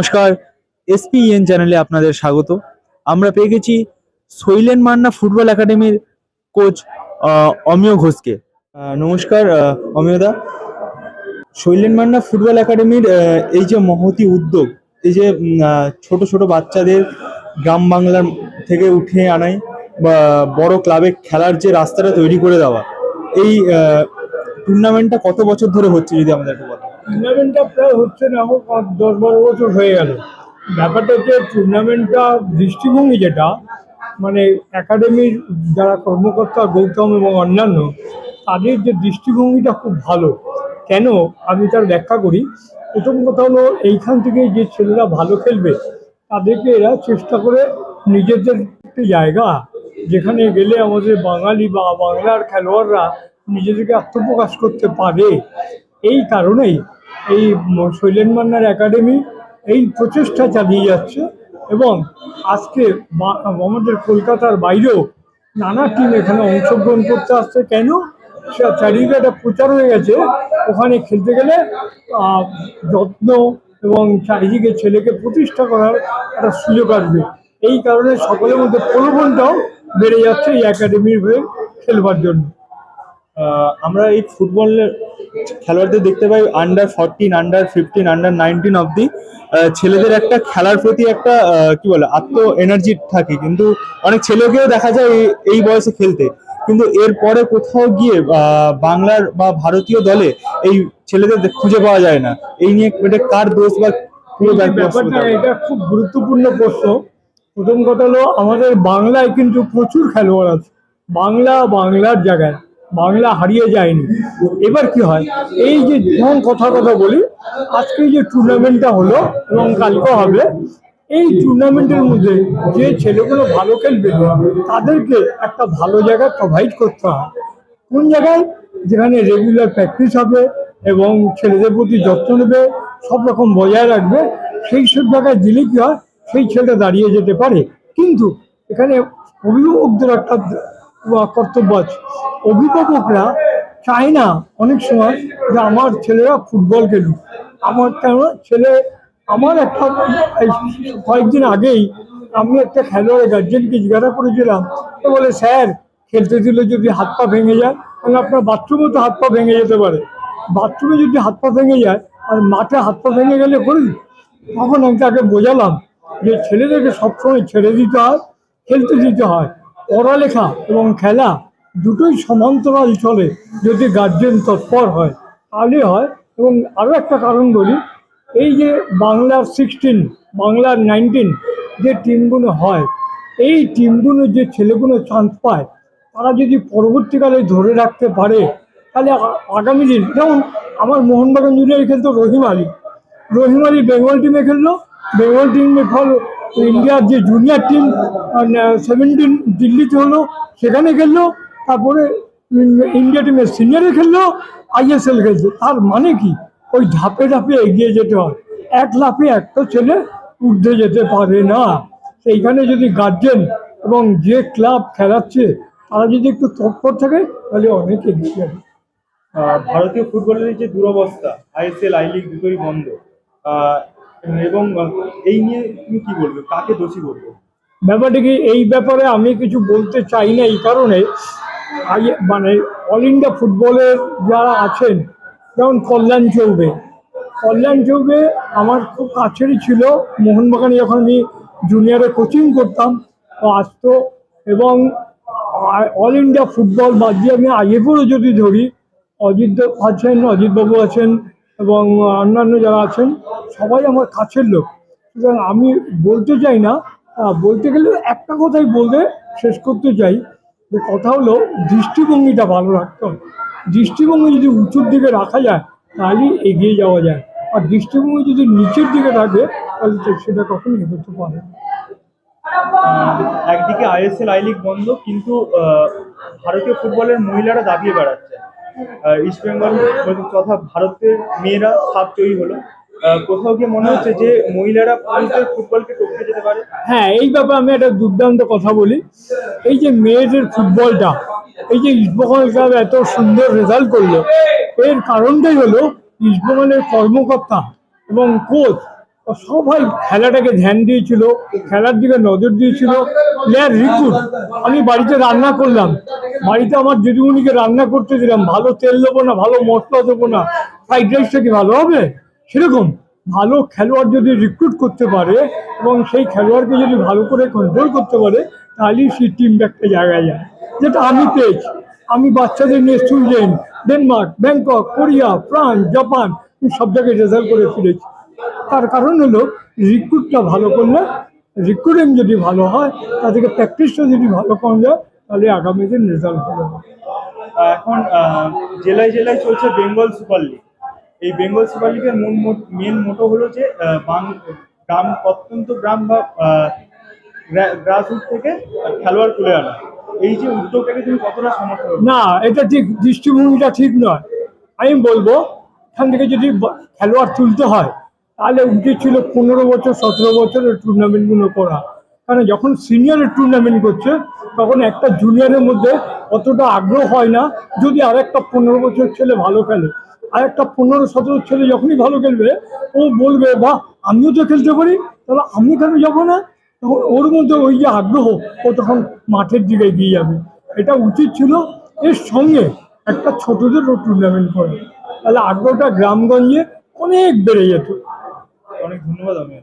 নমস্কার এসপিএন চ্যানেলে আপনাদের স্বাগত। আমরা পেয়ে গেছি শৈলেন মান্না ফুটবল একাডেমির কোচ অমিয় ঘোষকে। নমস্কার অমিয়দা। শৈলেন মান্না ফুটবল একাডেমির এই যে মহতি উদ্যোগ, এই যে ছোট ছোট বাচ্চাদের গ্রাম বাংলার থেকে উঠে আনাই বা বড় ক্লাবে খেলার যে রাস্তাটা তৈরি করে দেওয়া, এই টুর্নামেন্টটা কত বছর ধরে হচ্ছে যদি আমাদের একটু বলেন? টুর্নামেন্টটা প্রায় হচ্ছে না হোক দশ, বারো বছর হয়ে গেল। ব্যাপারটা হচ্ছে টুর্নামেন্টটা দৃষ্টিভঙ্গি যেটা মানে একাডেমির যারা কর্মকর্তা, গৌতম এবং অন্যান্য, তাদের যে দৃষ্টিভঙ্গিটা খুব ভালো। কেন? আমি তার ব্যাখ্যা করি। প্রথম কথা হলো, এইখান থেকে যে ছেলেরা ভালো খেলবে, তাদেরকে এরা চেষ্টা করে নিজেদের একটি জায়গা, যেখানে গেলে আমাদের বাঙালি বা বাংলার খেলোয়াড়রা নিজেদেরকে আত্মপ্রকাশ করতে পারে। এই কারণেই এই শৈলেন মান্নার একাডেমি এই প্রচেষ্টা চালিয়ে যাচ্ছে এবং আজকে আমাদের কলকাতার বাইরেও নানা টিম এখানে অংশগ্রহণ করতে আসছে। কেন? চারিদিকে একটা প্রচার হয়ে গেছে। ওখানে খেলতে গেলে যত্ন এবং চারিদিকে ছেলেকে প্রতিষ্ঠা করার একটা সুযোগ আসবে। এই কারণে সকলের মধ্যে প্রলোভনটাও বেড়ে যাচ্ছে এই একাডেমির হয়ে খেলবার জন্য। আমরা এই ফুটবলের খেলোয়াড়দের দেখতে পাই under fourteen under fifteen under nineteen অব্দি ছেলেদের একটা খেলার প্রতি একটা কি বলে আত্ম এনার্জি থাকে। কিন্তু অনেক ছেলেকেও দেখা যায় এই- বয়সে খেলতে। কিন্তু এরপরে কোথাও গিয়ে বাংলার বা ভারতীয় দলে এই ছেলেদের খুঁজে পাওয়া যায় না। এই নিয়ে এটা কার দোষ বা এটা খুব গুরুত্বপূর্ণ প্রশ্ন। প্রথম কথা হলো আমাদের বাংলায় কিন্তু প্রচুর খেলোয়াড় আছে। বাংলা বাংলার জায়গায়। বাংলা হারিয়ে যায়নি। এবার কি হয়? এই যে যেমন কথা কথা বলি, আজকে যে টুর্নামেন্টটা হলো এবং কালকে হবে, এই টুর্নামেন্টের মধ্যে যে ছেলেগুলো ভালো খেলবে, তাদেরকে একটা ভালো জায়গা প্রোভাইড করতে হয়। কোন জায়গায়? যেখানে রেগুলার প্র্যাকটিস হবে এবং ছেলেদের প্রতি যত্ন নেবে, সব রকম বজায় রাখবে, সেই সব জায়গায় দিলে কি হয়? সেই ছেলেটা দাঁড়িয়ে যেতে পারে। কিন্তু এখানে অভিভাবকদের একটা কর্তব্য আছে। অভিভাবকরা চায় না অনেক সময় যে আমার ছেলেরা ফুটবল খেলুক। আমার কেন ছেলে, আমার একটা কয়েকদিন আগেই আমি একটা খেলোয়াড়ের গার্জেনকে জিজ্ঞাসা করেছিলাম, তো বলে, স্যার, খেলতে দিলে যদি হাত পা ভেঙে যায়, তাহলে আপনার বাথরুমে তো হাত পা ভেঙে যেতে পারে। বাথরুমে যদি হাত পা ভেঙে যায়, আর মাঠে হাত পা ভেঙে গেলে করি? তখন আমি তাকে বোঝালাম যে ছেলেদেরকে সবসময় ছেড়ে দিতে হয়, খেলতে দিতে হয়। পড়ালেখা এবং খেলা দুটোই সমান্তরাল চলে যদি গার্জেন তৎপর হয়, তাহলে হয়। এবং আরও একটা কারণ বলি, এই যে বাংলার সিক্সটিন বাংলার নাইনটিন যে টিমগুলো হয়, এই টিমগুলো যে ছেলেগুলো চান্স পায়, তারা যদি পরবর্তীকালে ধরে রাখতে পারে, তাহলে আগামী দিন, যেমন আমার মোহনবাগান জুনিয়র খেলতো রহিম আলী। রহিম আলী বেঙ্গল টিমে খেললো, বেঙ্গল টিমের ফল ইন্ডিয়ার যে জুনিয়র টিম সেভেন্টিন দিল্লিতে হলো, সেখানে খেললো, তারপরে ইন্ডিয়া টিমের সিনিয়রে খেললো আইএসএল খেলছে। তার মানে কি? ওই ধাপে ধাপে এগিয়ে যেতে হয়। এক লাফে একটা ছেলে উঠতে যেতে পারে না। সেইখানে যদি গার্জেন এবং যে ক্লাব খেলাচ্ছে, তারা যদি একটু তৎপর থাকে, তাহলে অনেক এগিয়ে যাবে। ভারতীয় ফুটবলের যে দুরবস্থা আইএসএল আই লিগ দুটোই বন্ধ। এবং এই নিয়ে তুমি কি বলবে? কাকে দোষী বলবে? ব্যাপারটা কি, এই ব্যাপারে আমি কিছু বলতে চাই না, এই কারণে মানে অল ইন্ডিয়া ফুটবলের যারা আছেন, যেমন কল্যাণ চৌবে। কল্যাণ চৌবে আমার খুব কাছেরই ছিল। মোহনবাগানে যখন আমি জুনিয়রে কোচিং করতাম ও আসতো। এবং অল ইন্ডিয়া ফুটবল বাদ দিয়ে আমি আইএফও যদি ধরি, অজিত আছেন, অজিতবাবু আছেন এবং অন্যান্য যারা আছেন, সবাই আমার কাছের লোক। সুতরাং আমি বলতে চাই না বলতে গেলে একটা কথাই বলতে শেষ করতে চাই। যে কথা হলো, দৃষ্টিভঙ্গিটা ভালো রাখতে হবে। দৃষ্টিভঙ্গি যদি উঁচুর দিকে রাখা যায়, তাহলেই এগিয়ে যাওয়া যায়। আর দৃষ্টিভঙ্গি যদি নিচের দিকে থাকে, তাহলে সেটা কখনো এগোতে পারে একদিকে আইএসএল আই লিগ বন্ধ, কিন্তু ভারতীয় ফুটবলের মহিলারা দাবিয়ে বেড়াচ্ছে। ইস্ট বেঙ্গল তথা ভারতের মেয়েরা সাপ জয়ী হলো। কোথাও গিয়ে মনে হচ্ছে যে মহিলারা পুরুষদের ফুটবলকে টপকে যেতে পারে? হ্যাঁ এই ব্যাপারে আমি একটা দুর্দান্ত কথা বলি। এই যে মেয়েদের ফুটবলটা, এই যে ইস্টবেঙ্গল এত সুন্দর রেজাল্ট করল, এর কারণটাই হলো ইস্টবেঙ্গলের কর্মকর্তা এবং কোচ সবাই খেলাটাকে ধ্যান দিয়েছিল, খেলার দিকে নজর দিয়েছিল। প্লেয়ার রিক্রুট আমি বাড়িতে রান্না করলাম। বাড়িতে আমার দিদিমণিকে রান্না করতে দিলাম। ভালো তেল দেবো না, ভালো মশলা দেবো না। ফ্রাইড রাইসটা কি ভালো হবে? সেরকম। ভালো খেলোয়াড় যদি রিক্রুট করতে পারে এবং সেই খেলোয়াড়কে যদি ভালো করে কন্ট্রোল করতে পারে, তাহলেই সেই টিমটা একটা জায়গায় যায়। যেটা আমি পেয়েছি। আমি বাচ্চাদের নিয়ে Sweden Denmark Bangkok Korea France Japan সব জায়গায় রেজাল্ট করে ফিরেছি। তার কারণ হলো রিক্রুটটা ভালো করলে রিক্রুটিং যদি ভালো হয় তাদেরকে প্র্যাকটিসটা যদি ভালো করা যায় তাহলে আগামী দিন রেজাল্ট ভালো হবে এখন জেলায় জেলায় চলছে বেঙ্গল সুপার লিগ এই বেঙ্গল সুপার লিগের মূল মেন মোটো হলো যে গ্রাম প্রত্যন্ত গ্রাম বা গ্রাসরুট থেকে খেলোয়াড় তুলে আনা। এই যে উদ্যোগটাকে তুমি কতটা সমর্থন না এটা ঠিক দৃষ্টিভঙ্গিটা ঠিক নয়। আমি বলব এখান থেকে যদি খেলোয়াড় তুলতে হয় তাহলে উচিত ছিল পনেরো বছর, সতেরো বছরের টুর্নামেন্টগুলো করা। কারণ যখন সিনিয়রের টুর্নামেন্ট করছে, তখন একটা জুনিয়রের মধ্যে অতটা আগ্রহ হয় না, যদি আর একটা পনেরো বছর ছেলে ভালো খেলে। আর একটা পনেরো, সতেরো ছেলে যখনই ভালো খেলবে, ও বলবে, বাহ, আমিও তো খেলতে পারি, তাহলে আমি কেন যাব না? তখন ওর মধ্যে ওই যে আগ্রহ, ও তখন মাঠের দিকে এগিয়ে যাবে। এটা উচিত ছিল এর সঙ্গে একটা ছোটদেরও টুর্নামেন্ট করে। তাহলে আগ্রহটা গ্রামগঞ্জে অনেক বেড়ে যেত। অনেক ধন্যবাদ আমি